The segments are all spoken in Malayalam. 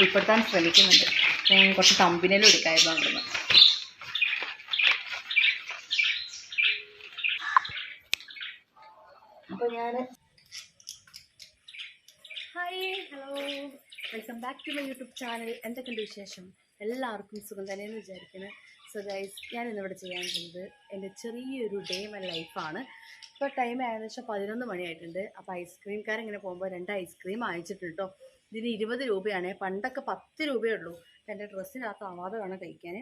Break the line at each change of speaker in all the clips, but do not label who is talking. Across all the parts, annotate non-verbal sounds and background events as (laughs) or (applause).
ഉൾപ്പെടുത്താൻ ശ്രമിക്കുന്നുണ്ട്. കുറച്ച് തമ്പിനെല്ലാം എടുക്കായിരുന്നു അവിടുന്ന്. അപ്പോൾ ഞാൻ hi hello welcome back to my YouTube channel എന്തൊക്കെയുണ്ട് വിശേഷം? എല്ലാവർക്കും സുഖം തന്നെയെന്ന് വിചാരിക്കുന്നത് സോ ഗൈസ് ഞാൻ ഇന്നിവിടെ ചെയ്യാൻ പോകുന്നത് എന്റെ ചെറിയൊരു ഡേ മൈ ലൈഫാണ് ഇപ്പോൾ ടൈം ഏകദേശം പതിനൊന്ന് മണിയായിട്ടുണ്ട്. അപ്പോൾ ഐസ്ക്രീംകാരൻ ഇങ്ങനെ പോകുമ്പോൾ രണ്ട് ഐസ്ക്രീം വാങ്ങിച്ചിട്ടുണ്ട് കേട്ടോ ഇതിന് ഇരുപത് രൂപയാണ്. പണ്ടൊക്കെ പത്ത് രൂപയേ ഉള്ളൂ. എന്റെ ഡ്രസ്സിനകത്ത് ആവാതെ വേണം കഴിക്കാൻ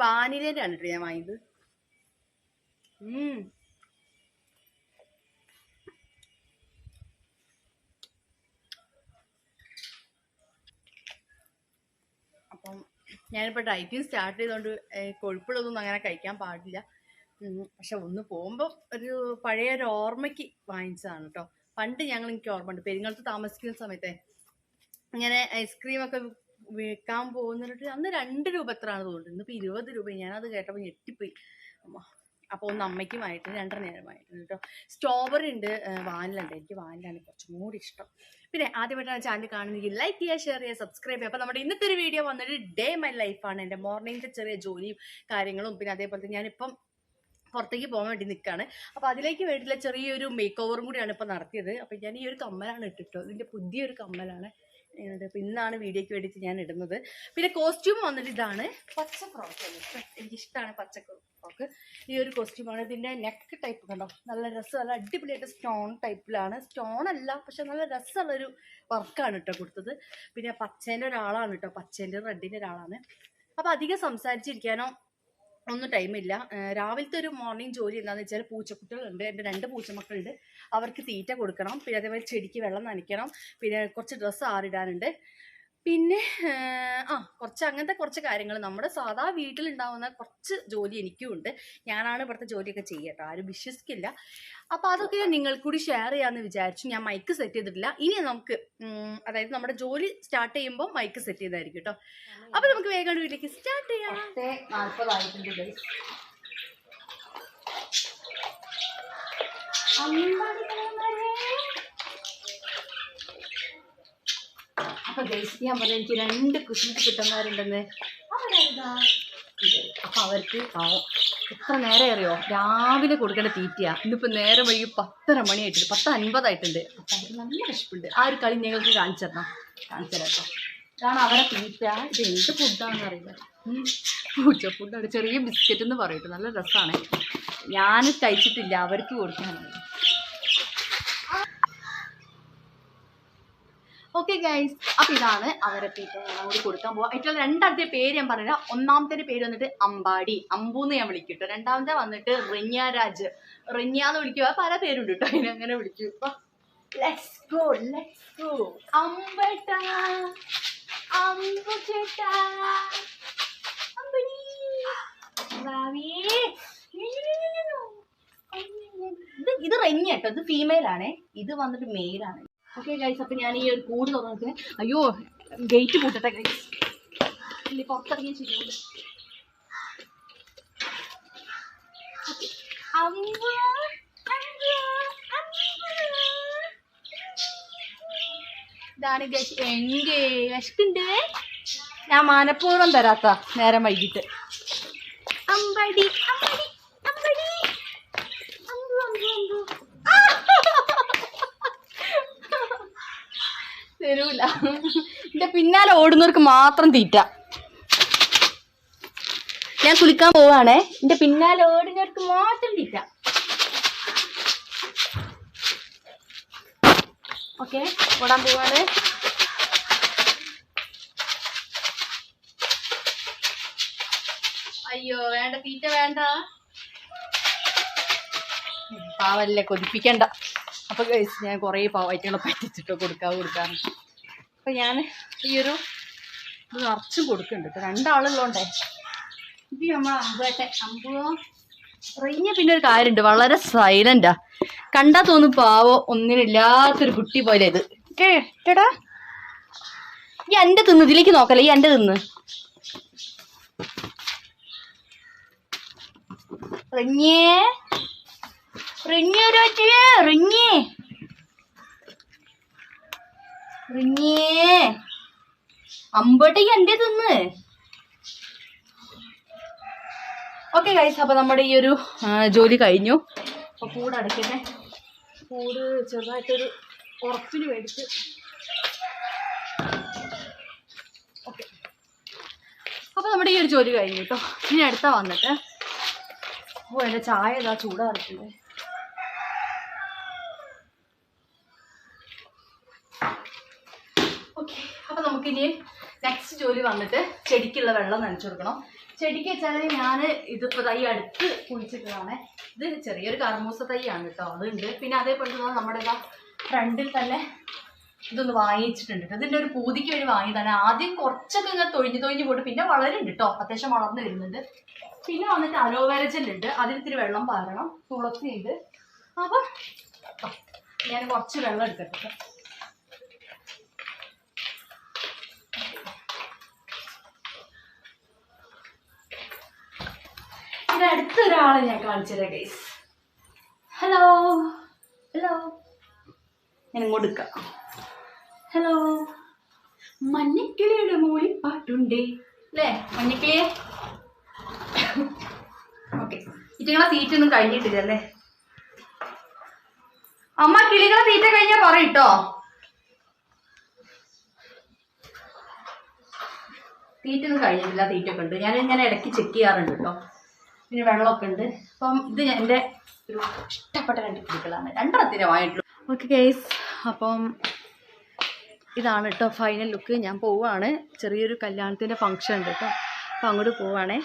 വാനിലേന്റെ ആണ് ഞാൻ വാങ്ങിയത്. അപ്പം ഞാനിപ്പോൾ ഡയറ്റിങ് സ്റ്റാർട്ട് ചെയ്തുകൊണ്ട് കൊഴുപ്പുള്ളതൊന്നും അങ്ങനെ കഴിക്കാൻ പാടില്ല. പക്ഷെ ഒന്ന് പോകുമ്പോൾ ഒരു പഴയ ഒരു ഓർമ്മയ്ക്ക് വാങ്ങിച്ചതാണ് കേട്ടോ. പണ്ട് ഞങ്ങൾ എനിക്ക് ഓർമ്മയുണ്ട്. പെരിങ്ങളത്ത് താമസിക്കുന്ന സമയത്തെ ഇങ്ങനെ ഐസ്ക്രീം ഒക്കെ വിൽക്കാൻ പോകുന്നിട്ട് അന്ന് രണ്ട് രൂപ എത്രയാണ് തോന്നുന്നത് ഇന്നിപ്പോൾ ഇരുപത് രൂപ ഞാനത് കേട്ടപ്പോൾ ഞെട്ടിപ്പോയി. അപ്പോൾ ഒന്ന് അമ്മയ്ക്കുമായിട്ട് രണ്ടര നേരമായിട്ടുണ്ട് കേട്ടോ. സ്ട്രോബെറി ഉണ്ട് വാനിലുണ്ട് എനിക്ക് വാനിലാണ് കുറച്ചും കൂടി ഇഷ്ടം. പിന്നെ ആദ്യമായിട്ടാണ് ചാനൽ കാണുന്നെങ്കിൽ ലൈക്ക് ചെയ്യുക ഷെയർ ചെയ്യുക സബ്സ്ക്രൈബ് ചെയ്യുക. അപ്പോൾ നമ്മുടെ ഇന്നത്തെ ഒരു വീഡിയോ വന്നൊരു ഡേ മൈ ലൈഫാണ് എന്റെ മോർണിംഗിന്റെ ചെറിയ ജോലിയും കാര്യങ്ങളും. പിന്നെ അതേപോലെ തന്നെ ഞാനിപ്പം പുറത്തേക്ക് പോകാൻ വേണ്ടി നിൽക്കുകയാണ് അപ്പോൾ അതിലേക്ക് വേണ്ടിയുള്ള ചെറിയൊരു മേക്ക് ഓവറും കൂടിയാണ് ഇപ്പോൾ നടത്തിയത്. അപ്പോൾ ഞാൻ ഈ ഒരു കമ്മലാണ് ഇട്ടിട്ടോ ഇതിന്റെ പുതിയൊരു കമ്മലാണ്. അപ്പോൾ ഇന്നാണ് വീഡിയോയ്ക്ക് വേണ്ടിയിട്ട് ഞാൻ ഇടുന്നത്. പിന്നെ കോസ്റ്റ്യൂം വന്നിട്ട് ഇതാണ്. പച്ച ഫ്രോക്ക് എനിക്ക് ഇഷ്ടമാണ് പച്ച ഫ്രോക്ക് ഈ ഒരു കോസ്റ്റ്യൂമാണ് ഇതിന്റെ നെക്ക് ടൈപ്പ് കണ്ടോ? നല്ല രസം നല്ല അടിപൊളിയായിട്ട് സ്റ്റോൺ ടൈപ്പിലാണ് സ്റ്റോൺ അല്ല പക്ഷെ നല്ല രസമുള്ളൊരു വർക്കാണ് കേട്ടോ കൊടുത്തത്. പിന്നെ പച്ചേന്റെ ഒരാളാണ് കേട്ടോ പച്ചേന്റെ റെഡിന്റെ ഒരാളാണ്. അപ്പോൾ അധികം സംസാരിച്ചിരിക്കാനോ ഒന്നും ടൈമില്ല രാവിലത്തെ ഒരു മോർണിംഗ് ജോലി എന്താണെന്ന് വെച്ചാൽ പൂച്ചക്കുട്ടികളുണ്ട്. എന്റെ രണ്ട് പൂച്ചമക്കളുണ്ട്. അവർക്ക് തീറ്റ കൊടുക്കണം. പിന്നെ അതേപോലെ ചെടിക്ക് വെള്ളം നനയ്ക്കണം. പിന്നെ കുറച്ച് ഡ്രസ്സ് ആറിടാനുണ്ട്. പിന്നെ ആ കുറച്ച് അങ്ങനത്തെ കുറച്ച് കാര്യങ്ങൾ. നമ്മുടെ സാധാ വീട്ടിലുണ്ടാവുന്ന കുറച്ച് ജോലി എനിക്കും ഉണ്ട് ഞാനാണ് ഇവിടുത്തെ ജോലിയൊക്കെ ചെയ്യട്ടോ. ആരും വിശ്വസിക്കില്ല. അപ്പോൾ അതൊക്കെ ഞാൻ നിങ്ങൾക്ക് കൂടി ഷെയർ ചെയ്യാന്ന് വിചാരിച്ചു. ഞാൻ മൈക്ക് സെറ്റ് ചെയ്തിട്ടില്ല. ഇനി നമുക്ക് അതായത് നമ്മുടെ ജോലി സ്റ്റാർട്ട് ചെയ്യുമ്പോൾ മൈക്ക് സെറ്റ് ചെയ്തായിരിക്കും കേട്ടോ അപ്പോൾ നമുക്ക് വേഗം വീട്ടിലേക്ക് സ്റ്റാർട്ട് ചെയ്യാം. നാൽപ്പതായിട്ടുണ്ട് ഗൈസ് അപ്പൊ ഗൈസ് ഞാൻ പറഞ്ഞു എനിക്ക് രണ്ട് കുശുമ്പ് കിട്ടുന്നവരുണ്ടെന്ന്. അവരാ അപ്പൊ അവർക്ക് എത്ര നേരം അറിയോ? രാവിലെ കൊടുക്കേണ്ട തീറ്റയാ. ഇന്നിപ്പോ നേരം വൈകി പത്തര മണിയായിട്ടുണ്ട്. പത്ത് അൻപതായിട്ടുണ്ട്. അപ്പൊ അവർക്ക് നല്ല വിശപ്പുണ്ട്. ആ ഒരു കളി ഞങ്ങൾക്ക് കാണിച്ചു തരണം കാണിച്ചു തരാം ഇതാണ് അവരെ തീറ്റ. ഇത് എന്ത് ഫുഡാണെന്ന് അറിയില്ല. പൂച്ച ഫുഡാണ് ചെറിയ ബിസ്ക്കറ്റ് എന്ന് പറയട്ടെ. നല്ല രസമാണ് ഞാൻ കഴിച്ചിട്ടില്ല. അവർക്ക് കൊടുക്കാനാണ്. ഓക്കെ ഗൈസ് അപ്പൊ ഇതാണ് അവരെ പേര് ഞാൻ അങ്ങോട്ട് കൊടുക്കാൻ പോവാ. ഏറ്റവും രണ്ടാമത്തെ പേര് ഞാൻ പറഞ്ഞില്ല ഒന്നാമത്തെ പേര് വന്നിട്ട് അമ്പാടി. അമ്പൂന്ന് ഞാൻ വിളിക്കും കേട്ടോ രണ്ടാമത്തെ വന്നിട്ട് റിഞ്ഞാരാജ്. റിഞ്ഞാന്ന് വിളിക്കുക പല പേരുണ്ട് കേട്ടോ അതിനെ അങ്ങനെ വിളിക്കും. ലെറ്റ്സ് ഗോ ലെറ്റ്സ് ഗോ ചേട്ടാ ഇത് റെഞ്ഞ കേട്ടോ. ഇത് ഫീമെയിൽ ആണേ. ഇത് വന്നിട്ട് മെയിൽ ആണ്. ഓക്കെ ഗൈസ് അപ്പം ഞാൻ ഈ ഒരു കൂട് തുറന്നിട്ട് അയ്യോ ഗേറ്റ് കൂട്ടട്ടെ ഗൈസ് ഇല്ല പുറത്തിറങ്ങിയ ചെയ്യുന്നുണ്ട് ഇതാണ് ഗൈസ് എങ്കേ വിശക്കുണ്ട്. ഞാൻ മനഃപൂർവം തരാത്ത നേരം വൈകിട്ട്. അമ്പടി അമ്പടി അമ്പു അമ്പു അമ്പു തരൂല (laughs) എന്റെ പിന്നാലെ ഓടുന്നവർക്ക് മാത്രം തീറ്റ. ഞാൻ കുളിക്കാൻ പോവാണേ. എന്റെ പിന്നാലെ ഓടുന്നവർക്ക് മാത്രം തീറ്റ. ഓക്കെ ഓടാൻ പോവാണ്. അയ്യോ വേണ്ട തീറ്റ വേണ്ട. പാവല്ലേ കൊതിപ്പിക്കണ്ട. അപ്പൊ ഞാൻ കുറേ പാവായിട്ടുള്ള പറ്റിച്ചിട്ടോ കൊടുക്കാൻ കൊടുക്കാൻ അപ്പൊ ഞാൻ ഈ ഒരു ഇത് നിറച്ചും കൊടുക്കുന്നുണ്ട് ഇപ്പം രണ്ടാളുള്ളോണ്ടേ. ഇത് നമ്മൾ അമ്പുവേട്ടെ അമ്പുവ? റിഞ്ഞ പിന്നെ ഒരു കാര്യമുണ്ട്. വളരെ സൈലന്റാ കണ്ടാ തോന്നും പാവോ ഒന്നിനില്ലാത്തൊരു കുട്ടി പോലെ ഇത്. കേട്ടടാ ഈ എന്റെ തിന്ന് ഇതിലേക്ക് നോക്കല്ലേ ഈ എന്റെ തിന്ന്. റിഞ്ഞേ. റിഞ്ഞേ റിഞ്ഞേ. റിഞ്ഞേ അമ്പട്ടേക്ക് എന്റെ തിന്ന്. ഓക്കെ ഗൈസ് അപ്പോൾ നമ്മുടെ ഈ ഒരു ജോലി കഴിഞ്ഞു. അപ്പോൾ കൂട് അടയ്ക്കട്ടെ. കൂട് ചെറുതായിട്ടൊരു ഉറപ്പിന് മേടിച്ച് ഓക്കെ അപ്പോൾ നമ്മുടെ ഈ ഒരു ജോലി കഴിഞ്ഞു കേട്ടോ ഇനി അടുത്ത വന്നിട്ട്. ഓ എന്റെ ചായ ഇതാ ചൂടാറിട്ടുണ്ട് ഓക്കെ അപ്പോൾ നമുക്കിനി നെക്സ്റ്റ് ജോലി വന്നിട്ട് ചെടിക്കുള്ള വെള്ളം നനച്ചു കൊടുക്കണം. ചെടിക്ക് വെച്ചാൽ ഞാൻ ഇതിപ്പോൾ തൈ അടുത്ത് കുഴിച്ചിട്ടതാണ്. ഇത് ചെറിയൊരു കർമൂസ തൈയാണ് കേട്ടോ അതുണ്ട്. പിന്നെ അതേപോലെ തന്നെ നമ്മുടെ ഫ്രണ്ടിൽ തന്നെ ഇതൊന്ന് വാങ്ങിച്ചിട്ടുണ്ട് ട്ടോ. ഇതിന്റെ ഒരു പൂതിക്ക് വേണ്ടി വാങ്ങിയതാണ്. ആദ്യം കുറച്ചൊക്കെ ഇങ്ങനെ തൊഴിഞ്ഞ് തൊഴിഞ്ഞ് പോയിട്ട് പിന്നെ വളരുന്നുണ്ട് കേട്ടോ അത്യാവശ്യം വളർന്നു വരുന്നുണ്ട്. പിന്നെ വന്നിട്ട് അലോവേര ജെല്ലുണ്ട് അതിലിത്തിരി വെള്ളം പാരണം ഉണ്ട് അപ്പം ഞാൻ കുറച്ച് വെള്ളം എടുക്കട്ടെ ട്ടോ. ഇത് അടുത്തൊരാളെ ഞാൻ കാണിച്ചുതരാം ഗൈസ് ഹലോ ഹലോ ഞാൻ എടുക്കാം ഹലോ മഞ്ഞക്കിളിയുടെ മോളിൽ പാട്ടുണ്ടേ. അല്ലേ മഞ്ഞക്കിളിയെ? ഓക്കെ ഇറ്റങ്ങളെ തീറ്റ ഒന്നും കഴിഞ്ഞിട്ടില്ല അല്ലേ? അമ്മ കിളികളെ തീറ്റ കഴിഞ്ഞാൽ പറയട്ടോ തീറ്റ ഒന്നും കഴിഞ്ഞിട്ടില്ല തീറ്റ ഒക്കെ ഉണ്ട്. ഞാൻ ഇങ്ങനെ ഇടയ്ക്ക് ചെക്ക് ചെയ്യാറുണ്ട് കേട്ടോ പിന്നെ വെള്ളമൊക്കെ ഉണ്ട്. അപ്പം ഇത് എന്റെ ഒരു ഇഷ്ടപ്പെട്ട രണ്ട് കിളികളാണ് രണ്ടെണ്ണത്തിനെ വാങ്ങിയിട്ടുള്ളൂ. ഓക്കെ ഗൈസ് അപ്പം ഇതാണ് കേട്ടോ ഫൈനൽ ലുക്ക് ഞാൻ പോവുകയാണ് ചെറിയൊരു കല്യാണത്തിന്റെ ഫംഗ്ഷൻ ഉണ്ട് കേട്ടോ. അപ്പം അങ്ങോട്ട് പോവുകയാണേ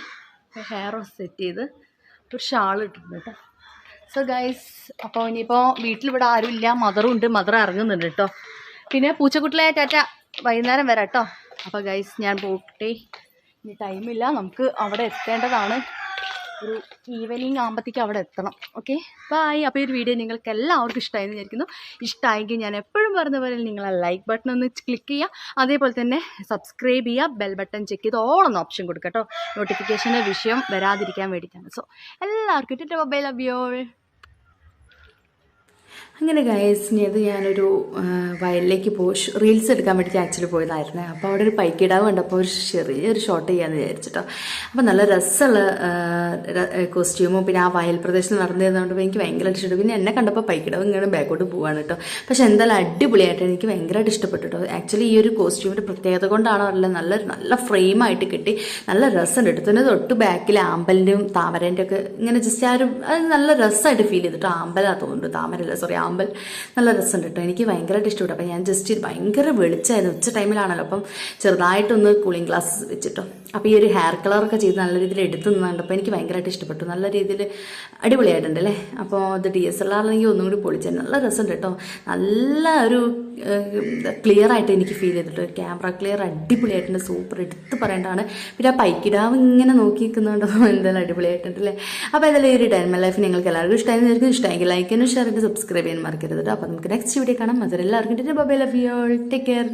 ഹെയർ സെറ്റ് ചെയ്ത് ഒരു ഷാൾ ഇട്ടിട്ടുണ്ട് കേട്ടോ. സോ ഗൈസ് അപ്പോൾ ഇനിയിപ്പോൾ വീട്ടിലിവിടെ ഇല്ല. മദറും ഉണ്ട്. മദർ ഇറങ്ങുന്നുണ്ട് കേട്ടോ. പിന്നെ പൂച്ചക്കുട്ടിലെ ടാറ്റ വൈകുന്നേരം വരാം കേട്ടോ. അപ്പോൾ ഗൈസ് ഞാൻ പോകട്ടെ ഇനി ടൈമില്ല നമുക്ക് അവിടെ എത്തേണ്ടതാണ്. ഒരു ഈവനിങ് ആകുമ്പോഴത്തേക്ക് അവിടെ എത്തണം. ഓക്കെ ബൈ അപ്പോൾ ഈ ഒരു വീഡിയോ നിങ്ങൾക്ക് എല്ലാവർക്കും ഇഷ്ടമായി വിചാരിക്കുന്നു. ഇഷ്ടമായെങ്കിൽ ഞാൻ എപ്പോഴും പറഞ്ഞ പോലെ നിങ്ങൾ ലൈക്ക് ബട്ടൺ ഒന്ന് ക്ലിക്ക് ചെയ്യുക. അതേപോലെ തന്നെ സബ്സ്ക്രൈബ് ചെയ്യുക. ബെൽ ബട്ടൺ ചെക്ക് ചെയ്ത് ഓളൊന്ന് ഓപ്ഷൻ കൊടുക്കുക കേട്ടോ. നോട്ടിഫിക്കേഷന്റെ വിഷയം വരാതിരിക്കാൻ വേണ്ടിയിട്ടാണ്. സോ എല്ലാവർക്കും ഇട്ടിട്ട് മൊബൈൽ ഓൾ
അങ്ങനെ ഗൈസ് അത് ഞാനൊരു വയലിലേക്ക് പോയി റീൽസ് എടുക്കാൻ വേണ്ടി ആക്ച്വലി പോയതായിരുന്നു. അപ്പോൾ അവിടെ ഒരു പൈക്കിടാവ് കണ്ടപ്പോൾ ഒരു ചെറിയൊരു ഷോട്ട് ചെയ്യാമെന്ന് വിചാരിച്ചിട്ടോ. അപ്പോൾ നല്ല രസമുള്ള കോസ്റ്റ്യൂമും പിന്നെ ആ വയൽ പ്രദേശത്ത് നടന്നിരുന്നതുകൊണ്ട് എനിക്ക് ഭയങ്കരമായിട്ട് ഇഷ്ടപ്പെട്ടു. പിന്നെ എന്നെ കണ്ടപ്പോൾ പൈക്കിടാവ് ഇങ്ങനെ ബാക്കോട്ട് പോവാണ് കേട്ടോ പക്ഷേ എന്തായാലും അടിപൊളിയായിട്ട് എനിക്ക് ഭയങ്കരമായിട്ട് ഇഷ്ടപ്പെട്ടു കേട്ടോ ആക്ച്വലി ഈ ഒരു കോസ്റ്റ്യൂമിന്റെ പ്രത്യേകത കൊണ്ടാണോ അല്ല നല്ല നല്ല ഫ്രെയിമായിട്ട് കിട്ടി. നല്ല രസമുണ്ട്. പിന്നെ തൊട്ട് ബാക്കിൽ ആമ്പലിന്റെയും താമരേന്റെ ഒക്കെ ഇങ്ങനെ ജസ്റ്റ് ആ ഒരു നല്ല രസമായിട്ട് ഫീൽ ചെയ്തിട്ടോ ആമ്പലാ തോന്നുന്നുണ്ട്. താമരല്ല സോറി ആമ്പൽ നല്ല രസമുണ്ട് കേട്ടോ. എനിക്ക് ഭയങ്കരമായിട്ട് ഇഷ്ടപ്പെട്ടു. അപ്പം ഞാൻ ജസ്റ്റ് ഭയങ്കര വെളിച്ചായിരുന്നു ഉച്ച ടൈമിലാണല്ലോ. അപ്പം ചെറുതായിട്ടൊന്ന് കൂളിംഗ് ഗ്ലാസ് വെച്ചിട്ടോ. അപ്പോൾ ഈ ഒരു ഹെയർ കളറൊക്കെ ചെയ്ത് നല്ല രീതിയിൽ എടുത്തു നിന്നുണ്ട് അപ്പോൾ എനിക്ക് ഭയങ്കരമായിട്ട് ഇഷ്ടപ്പെട്ടു. നല്ല രീതിയിൽ അടിപൊളിയായിട്ടുണ്ട് അല്ലേ? അപ്പോൾ ഇത് ഡി എസ് എൽ ആറിലെങ്കിൽ ഒന്നും കൂടി പൊളിച്ചു നല്ല രസമുണ്ട് കേട്ടോ. നല്ല ഒരു ക്ലിയർ ആയിട്ട് എനിക്ക് ഫീൽ ചെയ്തിട്ട് ക്യാമറ ക്ലിയർ അടിപൊളിയായിട്ടുണ്ട്. സൂപ്പർ എടുത്ത് പറയേണ്ടതാണ്. പിന്നെ ആ പൈക്കിടാവ് ഇങ്ങനെ നോക്കി നിൽക്കുന്നുണ്ടോ (laughs) എന്തായാലും അടിപൊളിയായിട്ടുണ്ട് അല്ലേ? അപ്പോൾ എന്തായാലും ഈ ഒരു ടൈം ലൈഫ് നിങ്ങൾക്ക് എല്ലാവർക്കും ഇഷ്ടമായി ഇഷ്ടമെങ്കിൽ ലൈക്ക് ചെയ്യുന്നു ഷെയർ ചെയ്ത് സബ്സ്ക്രൈബ് ചെയ്യാൻ മറക്കരുത് കേട്ടോ അപ്പോൾ നമുക്ക് നെക്സ്റ്റ് വീഡിയോ കാണാം അതൊരു എല്ലാവർക്കും bye love you take care